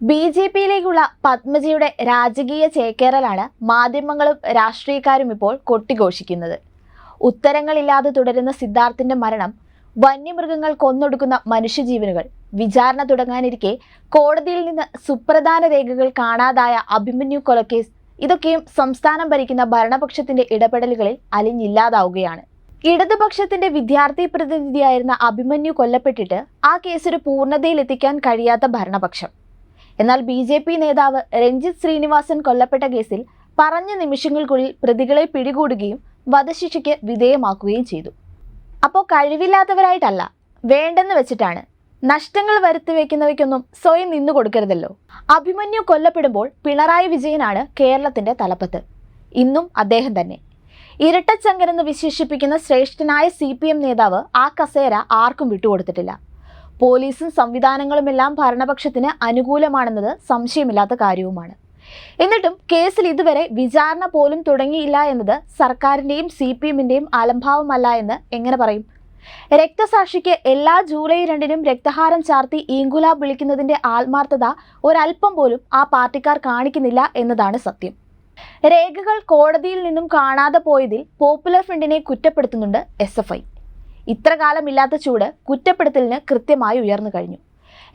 B J പിയിലേക്കുള്ള പത്മജിയുടെ രാജകീയ ചേക്കേറലാണ് മാധ്യമങ്ങളും രാഷ്ട്രീയക്കാരും ഇപ്പോൾ കൊട്ടിഘോഷിക്കുന്നത്. ഉത്തരങ്ങളില്ലാതെ തുടരുന്ന സിദ്ധാർത്ഥിന്റെ മരണം വന്യമൃഗങ്ങൾ കൊന്നൊടുക്കുന്ന മനുഷ്യജീവനുകൾ വിചാരണ തുടങ്ങാനിരിക്കെ കോടതിയിൽ നിന്ന് സുപ്രധാന രേഖകൾ കാണാതായ അഭിമന്യു കൊലക്കേസ് ഇതൊക്കെയും സംസ്ഥാനം ഭരിക്കുന്ന ഭരണപക്ഷത്തിന്റെ ഇടപെടലുകളിൽ അലിഞ്ഞില്ലാതാവുകയാണ്. ഇടതുപക്ഷത്തിന്റെ വിദ്യാർത്ഥി പ്രതിനിധിയായിരുന്ന അഭിമന്യു കൊല്ലപ്പെട്ടിട്ട് ആ കേസ് ഒരു പൂർണതയിലെത്തിക്കാൻ കഴിയാത്ത ഭരണപക്ഷം. എന്നാൽ ബി ജെ പി നേതാവ് രഞ്ജിത് ശ്രീനിവാസൻ കൊല്ലപ്പെട്ട കേസിൽ പറഞ്ഞ നിമിഷങ്ങൾക്കുള്ളിൽ പ്രതികളെ പിടികൂടുകയും വധശിക്ഷയ്ക്ക് വിധേയമാക്കുകയും ചെയ്തു. അപ്പോൾ കഴിവില്ലാത്തവരായിട്ടല്ല വേണ്ടെന്ന് വെച്ചിട്ടാണ്. നഷ്ടങ്ങൾ വരുത്തി വയ്ക്കുന്നവയ്ക്കൊന്നും സ്വയം നിന്നു കൊടുക്കരുതല്ലോ. അഭിമന്യു കൊല്ലപ്പെടുമ്പോൾ പിണറായി വിജയനാണ് കേരളത്തിന്റെ തലപ്പത്ത്. ഇന്നും അദ്ദേഹം തന്നെ. ഇരട്ടച്ചങ്കരെന്ന് വിശേഷിപ്പിക്കുന്ന ശ്രേഷ്ഠനായ സി നേതാവ് ആ കസേര ആർക്കും വിട്ടുകൊടുത്തിട്ടില്ല. പോലീസും സംവിധാനങ്ങളുമെല്ലാം ഭരണപക്ഷത്തിന് അനുകൂലമാണെന്നത് സംശയമില്ലാത്ത കാര്യവുമാണ്. എന്നിട്ടും കേസിൽ ഇതുവരെ വിചാരണ പോലും തുടങ്ങിയില്ല എന്നത് സർക്കാരിന്റെയും സി പി എമ്മിന്റെയും അലംഭാവമല്ല എന്ന് എങ്ങനെ പറയും? രക്തസാക്ഷിക്ക് എല്ലാ ജൂലൈ രണ്ടിനും രക്തഹാരം ചാർത്തി ഈങ്കുലാബ് വിളിക്കുന്നതിന്റെ ആത്മാർത്ഥത ഒരല്പം പോലും ആ പാർട്ടിക്കാർ കാണിക്കുന്നില്ല എന്നതാണ് സത്യം. രേഖകൾ കോടതിയിൽ നിന്നും കാണാതെ പോയതിൽ പോപ്പുലർ ഫ്രണ്ടിനെ കുറ്റപ്പെടുത്തുന്നുണ്ട് എസ് എഫ് ഐ. ഇത്ര കാലമില്ലാത്ത ചൂട് കുറ്റപ്പെടുത്തലിന് കൃത്യമായി ഉയർന്നു കഴിഞ്ഞു.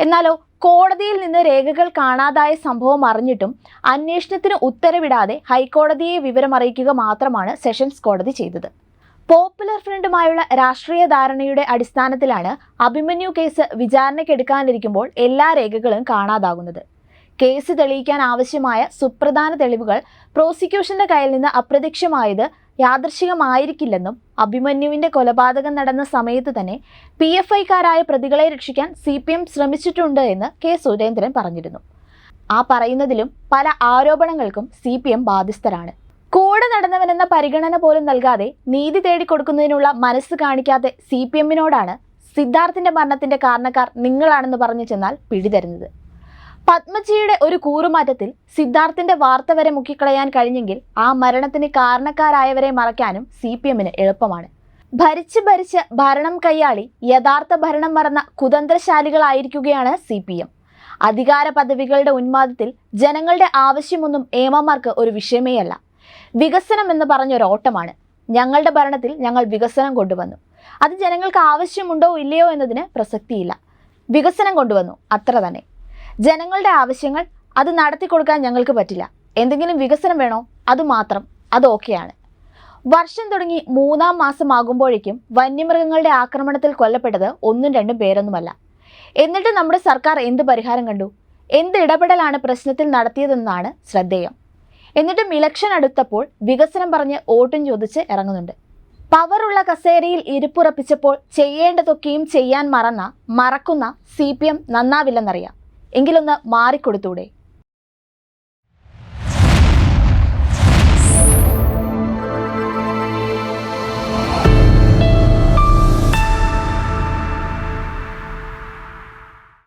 എന്നാലോ കോടതിയിൽ നിന്ന് രേഖകൾ കാണാതായ സംഭവം അറിഞ്ഞിട്ടും അന്വേഷണത്തിന് ഉത്തരവിടാതെ ഹൈക്കോടതിയെ വിവരമറിയിക്കുക മാത്രമാണ് സെഷൻസ് കോടതി ചെയ്തത്. പോപ്പുലർ ഫ്രണ്ടുമായുള്ള രാഷ്ട്രീയ ധാരണയുടെ അടിസ്ഥാനത്തിലാണ് അഭിമന്യു കേസ് വിചാരണയ്ക്കെടുക്കാനിരിക്കുമ്പോൾ എല്ലാ രേഖകളും കാണാതാകുന്നത്. കേസ് തെളിയിക്കാൻ ആവശ്യമായ സുപ്രധാന തെളിവുകൾ പ്രോസിക്യൂഷന്റെ കയ്യിൽ നിന്ന് അപ്രത്യക്ഷമായത് യാദൃശികമായിരിക്കില്ലെന്നും അഭിമന്യുവിന്റെ കൊലപാതകം നടന്ന സമയത്ത് തന്നെ പി എഫ് ഐക്കാരായ പ്രതികളെ രക്ഷിക്കാൻ സി പി എം ശ്രമിച്ചിട്ടുണ്ട് എന്ന് കെ സുരേന്ദ്രൻ പറഞ്ഞിരുന്നു. ആ പറയുന്നതിലും പല ആരോപണങ്ങൾക്കും സി പി എം ബാധ്യസ്ഥരാണ്. കൂടെ നടന്നവനെന്ന പരിഗണന പോലും നൽകാതെ നീതി തേടിക്കൊടുക്കുന്നതിനുള്ള മനസ്സ് കാണിക്കാതെ സി പി എമ്മിനോടാണ് സിദ്ധാർത്ഥിന്റെ മരണത്തിന്റെ കാരണക്കാർ നിങ്ങളാണെന്ന് പറഞ്ഞു ചെന്നാൽ പിടിതരുന്നത്. പത്മജിയുടെ ഒരു കൂറുമാറ്റത്തിൽ സിദ്ധാർത്ഥിന്റെ വാർത്ത വരെ മുക്കിക്കളയാൻ കഴിഞ്ഞെങ്കിൽ ആ മരണത്തിന് കാരണക്കാരായവരെ മറയ്ക്കാനും സി പി എമ്മിന് എളുപ്പമാണ്. ഭരിച്ച് ഭരിച്ച് ഭരണം കൈയാളി യഥാർത്ഥ ഭരണം മറന്ന കുതന്ത്രശാലികളായിരിക്കുകയാണ് സി പി എം. അധികാര പദവികളുടെ ഉന്മാദത്തിൽ ജനങ്ങളുടെ ആവശ്യമൊന്നും ഏമാമാർക്ക് ഒരു വിഷയമേ അല്ല വികസനം എന്ന് പറഞ്ഞൊരു ഓട്ടമാണ്. ഞങ്ങളുടെ ഭരണത്തിൽ ഞങ്ങൾ വികസനം കൊണ്ടുവന്നു. അത് ജനങ്ങൾക്ക് ആവശ്യമുണ്ടോ ഇല്ലയോ എന്നതിന് പ്രസക്തിയില്ല. വികസനം കൊണ്ടുവന്നു. അത്ര തന്നെ. ജനങ്ങളുടെ ആവശ്യങ്ങൾ അത് നടത്തി കൊടുക്കാൻ ഞങ്ങൾക്ക് പറ്റില്ല. എന്തെങ്കിലും വികസനം വേണോ? അത് മാത്രം. അത് ഓക്കെയാണ്. വർഷം തുടങ്ങി മൂന്നാം മാസമാകുമ്പോഴേക്കും വന്യമൃഗങ്ങളുടെ ആക്രമണത്തിൽ കൊല്ലപ്പെട്ടത് ഒന്നും രണ്ടും പേരൊന്നുമല്ല. എന്നിട്ട് നമ്മുടെ സർക്കാർ എന്ത് പരിഹാരം കണ്ടു? എന്ത് ഇടപെടലാണ് പ്രശ്നത്തിൽ നടത്തിയതെന്നാണ് ശ്രദ്ധേയം. എന്നിട്ടും ഇലക്ഷൻ അടുത്തപ്പോൾ വികസനം പറഞ്ഞ് വോട്ടും ചോദിച്ച് ഇറങ്ങുന്നുണ്ട്. പവറുള്ള കസേരയിൽ ഇരിപ്പുറപ്പിച്ചപ്പോൾ ചെയ്യേണ്ടതൊക്കെയും ചെയ്യാൻ മറന്ന മറക്കുന്ന സി പി എം നന്നാവില്ലെന്നറിയാം. എങ്കിലൊന്ന് മാറിക്കൊടുത്തൂടെ?